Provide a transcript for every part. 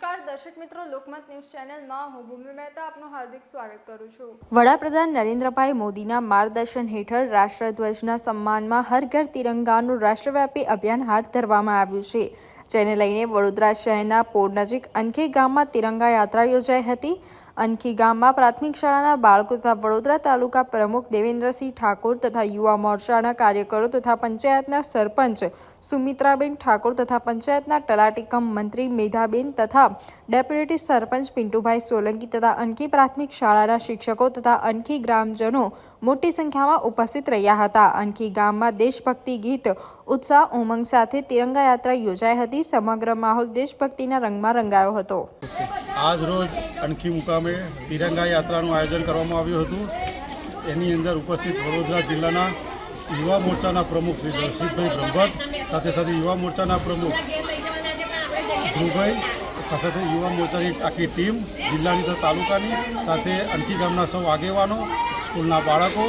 દર્શક મિત્રો, લોકમત ન્યૂઝ ચેનલમાં હું ભૂમિ મહેતા આપનું હાર્દિક સ્વાગત કરું છું. વડાપ્રધાન નરેન્દ્રભાઈ મોદીના માર્ગદર્શન હેઠળ રાષ્ટ્રધ્વજના સન્માનમાં હર ઘર તિરંગાનું રાષ્ટ્રવ્યાપી અભિયાન હાથ ધરવામાં આવ્યું છે. જેને લઈને વડોદરા શહેરના પોર નજીક અનખી ગામમાં તિરંગા યાત્રા યોજાઈ હતી. અનખી ગામમાં પ્રાથમિક શાળાના બાળકો તથા વડોદરા તાલુકા પ્રમુખ દેવેન્દ્રસિંહ ઠાકોર તથા યુવા મોરચાના કાર્યકરો તથા પંચાયતના સરપંચ સુમિત્રાબેન ઠાકોર તથા પંચાયતના તલાટીકમ મંત્રી મેધાબેન તથા ડેપ્યુટી સરપંચ પિન્ટુભાઈ સોલંકી તથા અનખી પ્રાથમિક શાળાના શિક્ષકો તથા અનખી ગ્રામજનો મોટી સંખ્યામાં ઉપસ્થિત રહ્યા હતા. અનખી ગામમાં દેશભક્તિ ગીત, ઉત્સાહ, ઉમંગ સાથે તિરંગા યાત્રા યોજાઈ હતી. સમગ્ર માહોલ દેશભક્તિના રંગમાં રંગાયો હતો. આજ રોજ અણખી મુકામે તિરંગા યાત્રાનું આયોજન કરવામાં આવ્યું હતું. એની અંદર ઉપસ્થિત વડોદરા જિલ્લાના યુવા મોરચાના પ્રમુખ શ્રી દર્શિતભાઈ બ્રહ્મભટ્ટ, સાથે સાથે યુવા મોરચાના પ્રમુખ ધ્રુવભાઈ, સાથે યુવા મોરચાની આખી ટીમ, જિલ્લાની તથા તાલુકાની, સાથે અણખી ગામના સૌ આગેવાનો, સ્કૂલના બાળકો,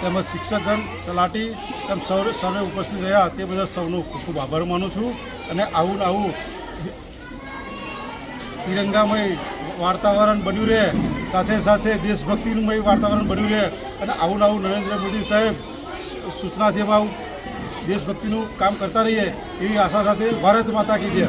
તેમજ શિક્ષકગણ, તલાટી તેમ સૌ સૌને ઉપસ્થિત રહ્યા તે બધા સૌનો ખૂબ ખૂબ આભાર માનું છું અને આવું ને આવું તિરંગામય વાતાવરણ બન્યું રહે, સાથે સાથે દેશભક્તિમય વાતાવરણ બન્યું રહે અને આવું આવું નરેન્દ્ર મોદી સાહેબ સૂચનાથી આવું દેશભક્તિનું કામ કરતા રહીએ એવી આશા સાથે ભારત માતા કી જય.